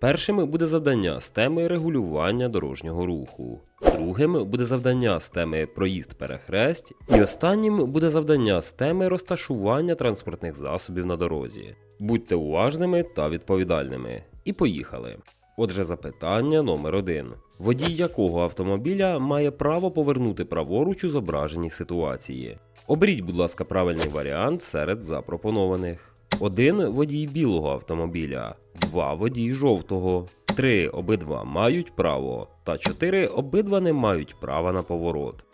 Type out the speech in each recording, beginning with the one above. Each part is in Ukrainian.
Першим буде завдання з теми регулювання дорожнього руху. Другим буде завдання з теми проїзд перехресть. І останнім буде завдання з теми розташування транспортних засобів на дорозі. Будьте уважними та відповідальними. І поїхали. Отже, запитання номер один. Водій якого автомобіля має право повернути праворуч у зображеній ситуації? Оберіть, будь ласка, правильний варіант серед запропонованих. 1 водій білого автомобіля, 2 водій жовтого, 3 обидва мають право, та 4 обидва не мають права на поворот.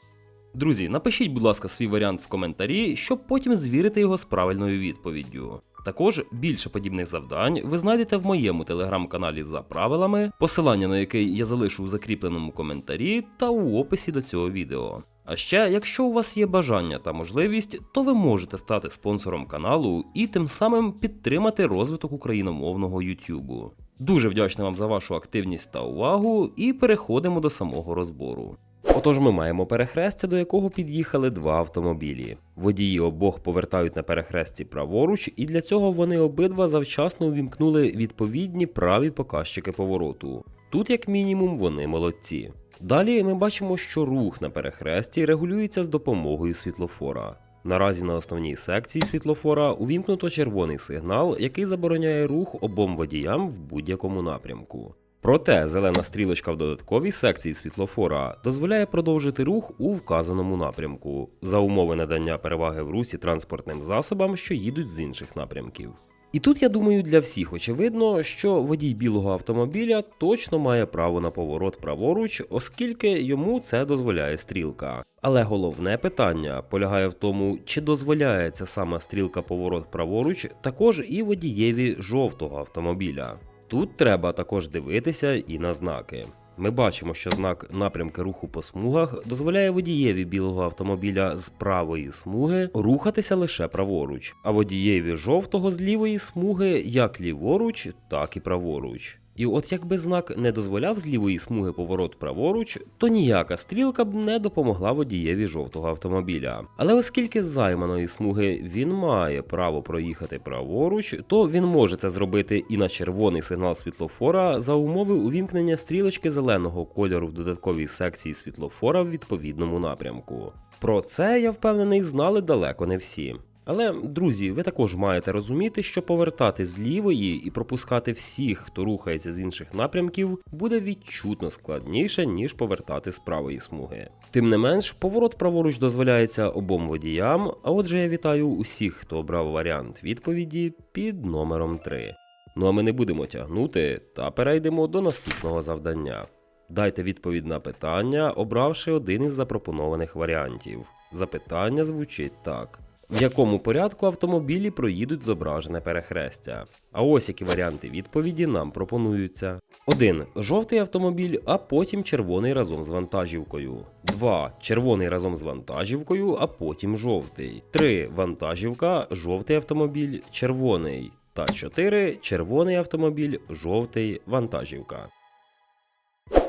Друзі, напишіть, будь ласка, свій варіант в коментарі, щоб потім звірити його з правильною відповіддю. Також більше подібних завдань ви знайдете в моєму телеграм-каналі за правилами, посилання на який я залишу у закріпленому коментарі та у описі до цього відео. А ще, якщо у вас є бажання та можливість, то ви можете стати спонсором каналу і тим самим підтримати розвиток україномовного YouTube. Дуже вдячний вам за вашу активність та увагу, і переходимо до самого розбору. Отож, ми маємо перехрестя, до якого під'їхали два автомобілі. Водії обох повертають на перехресті праворуч, і для цього вони обидва завчасно увімкнули відповідні праві показчики повороту. Тут, як мінімум, вони молодці. Далі ми бачимо, що рух на перехресті регулюється з допомогою світлофора. Наразі на основній секції світлофора увімкнуто червоний сигнал, який забороняє рух обом водіям в будь-якому напрямку. Проте зелена стрілочка в додатковій секції світлофора дозволяє продовжити рух у вказаному напрямку за умови надання переваги в русі транспортним засобам, що їдуть з інших напрямків. І тут я думаю, для всіх очевидно, що водій білого автомобіля точно має право на поворот праворуч, оскільки йому це дозволяє стрілка. Але головне питання полягає в тому, чи дозволяє ця сама стрілка поворот праворуч також і водієві жовтого автомобіля. Тут треба також дивитися і на знаки. Ми бачимо, що знак напрямки руху по смугах дозволяє водієві білого автомобіля з правої смуги рухатися лише праворуч, а водієві жовтого з лівої смуги як ліворуч, так і праворуч. І от якби знак не дозволяв з лівої смуги поворот праворуч, то ніяка стрілка б не допомогла водієві жовтого автомобіля. Але оскільки з займаної смуги він має право проїхати праворуч, то він може це зробити і на червоний сигнал світлофора за умови увімкнення стрілочки зеленого кольору в додатковій секції світлофора в відповідному напрямку. Про це я впевнений знали далеко не всі. Але, друзі, ви також маєте розуміти, що повертати з лівої і пропускати всіх, хто рухається з інших напрямків, буде відчутно складніше, ніж повертати з правої смуги. Тим не менш, поворот праворуч дозволяється обом водіям, а отже, я вітаю усіх, хто обрав варіант відповіді під номером 3. Ну а ми не будемо тягнути та перейдемо до наступного завдання. Дайте відповідь на питання, обравши один із запропонованих варіантів. Запитання звучить так. В якому порядку автомобілі проїдуть зображене перехрестя? А ось які варіанти відповіді нам пропонуються: 1. Жовтий автомобіль, а потім червоний разом з вантажівкою. 2. Червоний разом з вантажівкою, а потім жовтий. 3. Вантажівка, жовтий автомобіль, червоний. Та 4. Червоний автомобіль, жовтий вантажівка.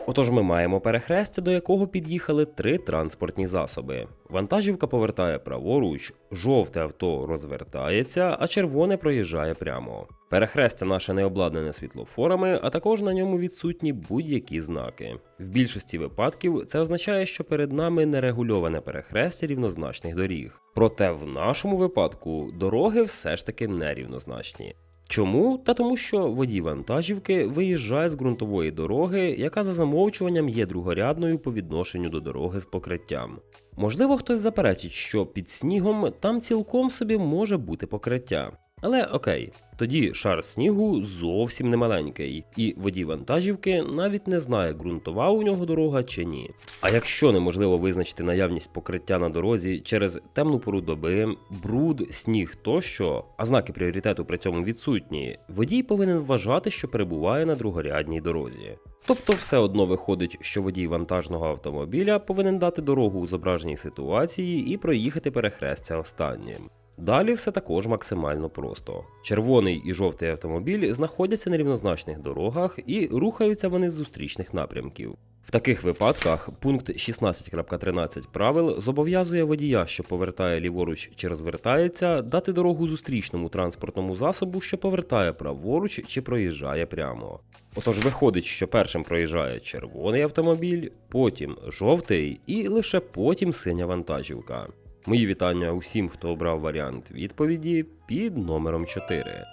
Отож, ми маємо перехрестя, до якого під'їхали три транспортні засоби. Вантажівка повертає праворуч, жовте авто розвертається, а червоне проїжджає прямо. Перехрестя наше не обладнане світлофорами, а також на ньому відсутні будь-які знаки. В більшості випадків це означає, що перед нами нерегульоване перехрестя рівнозначних доріг. Проте в нашому випадку дороги все ж таки нерівнозначні. Чому? Та тому, що водій вантажівки виїжджає з ґрунтової дороги, яка за замовчуванням є другорядною по відношенню до дороги з покриттям. Можливо, хтось заперечить, що під снігом там цілком собі може бути покриття. Але окей, тоді шар снігу зовсім не маленький, і водій вантажівки навіть не знає, ґрунтова у нього дорога чи ні. А якщо неможливо визначити наявність покриття на дорозі через темну пору доби, бруд, сніг тощо, а знаки пріоритету при цьому відсутні, водій повинен вважати, що перебуває на другорядній дорозі. Тобто все одно виходить, що водій вантажного автомобіля повинен дати дорогу у зображеній ситуації і проїхати перехрестя останнім. Далі все також максимально просто. Червоний і жовтий автомобіль знаходяться на рівнозначних дорогах і рухаються вони з зустрічних напрямків. В таких випадках пункт 16.13 правил зобов'язує водія, що повертає ліворуч чи розвертається, дати дорогу зустрічному транспортному засобу, що повертає праворуч чи проїжджає прямо. Отож виходить, що першим проїжджає червоний автомобіль, потім жовтий і лише потім синя вантажівка. Мої вітання усім, хто обрав варіант відповіді під номером 4.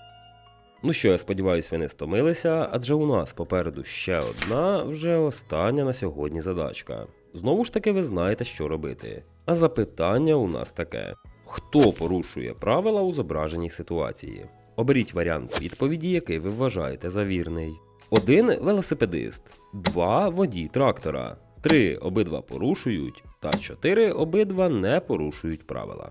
Ну що, я сподіваюся, ви не стомилися, адже у нас попереду ще одна, вже остання на сьогодні задачка. Знову ж таки, ви знаєте, що робити. А запитання у нас таке: хто порушує правила у зображеній ситуації? Оберіть варіант відповіді, який ви вважаєте за вірний. 1 велосипедист, 2 водій трактора, 3 обидва порушують, та 4 обидва не порушують правила.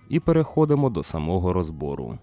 і переходимо до самого розбору.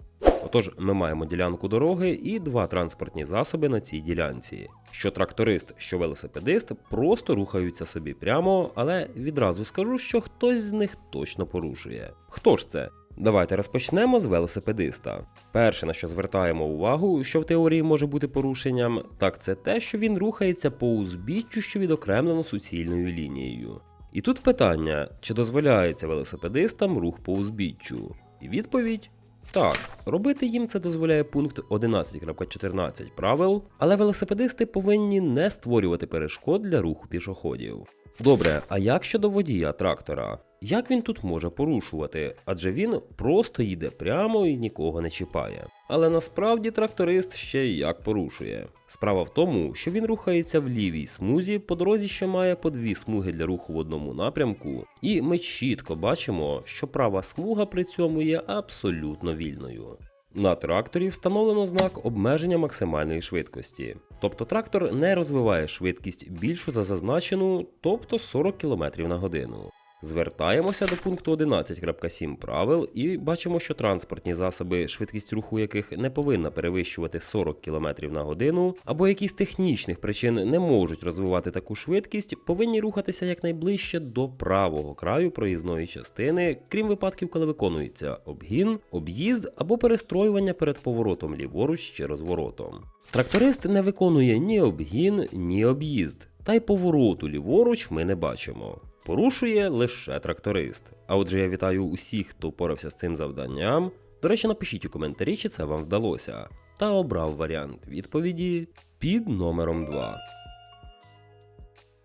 Отож, ми маємо ділянку дороги і два транспортні засоби на цій ділянці. Що тракторист, що велосипедист просто рухаються собі прямо, але відразу скажу, що хтось з них точно порушує. Хто ж це? Давайте розпочнемо з велосипедиста. Перше, на що звертаємо увагу, що в теорії може бути порушенням, так це те, що він рухається по узбіччю, що відокремлено суцільною лінією. І тут питання, чи дозволяється велосипедистам рух по узбіччю? І відповідь так, робити їм це дозволяє пункт 11.14 правил, але велосипедисти повинні не створювати перешкод для руху пішоходів. Добре, а як щодо водія трактора? Як він тут може порушувати? Адже він просто їде прямо і нікого не чіпає. Але насправді тракторист ще як порушує. Справа в тому, що він рухається в лівій смузі по дорозі, що має по дві смуги для руху в одному напрямку, і ми чітко бачимо, що права смуга при цьому є абсолютно вільною. На тракторі встановлено знак обмеження максимальної швидкості. Тобто трактор не розвиває швидкість більшу за зазначену, тобто 40 км на годину. Звертаємося до пункту 11.7 правил і бачимо, що транспортні засоби, швидкість руху яких не повинна перевищувати 40 км на годину, або які з технічних причин не можуть розвивати таку швидкість, повинні рухатися якнайближче до правого краю проїзної частини, крім випадків, коли виконується обгін, об'їзд або перестроювання перед поворотом ліворуч чи розворотом. Тракторист не виконує ні обгін, ні об'їзд, та й повороту ліворуч ми не бачимо. Порушує лише тракторист. А отже, я вітаю усіх, хто впорався з цим завданням. До речі, напишіть у коментарі, чи це вам вдалося. Та обрав варіант відповіді під номером 2.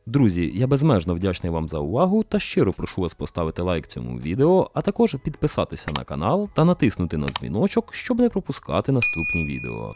Друзі, я безмежно вдячний вам за увагу та щиро прошу вас поставити лайк цьому відео, а також підписатися на канал та натиснути на дзвіночок, щоб не пропускати наступні відео.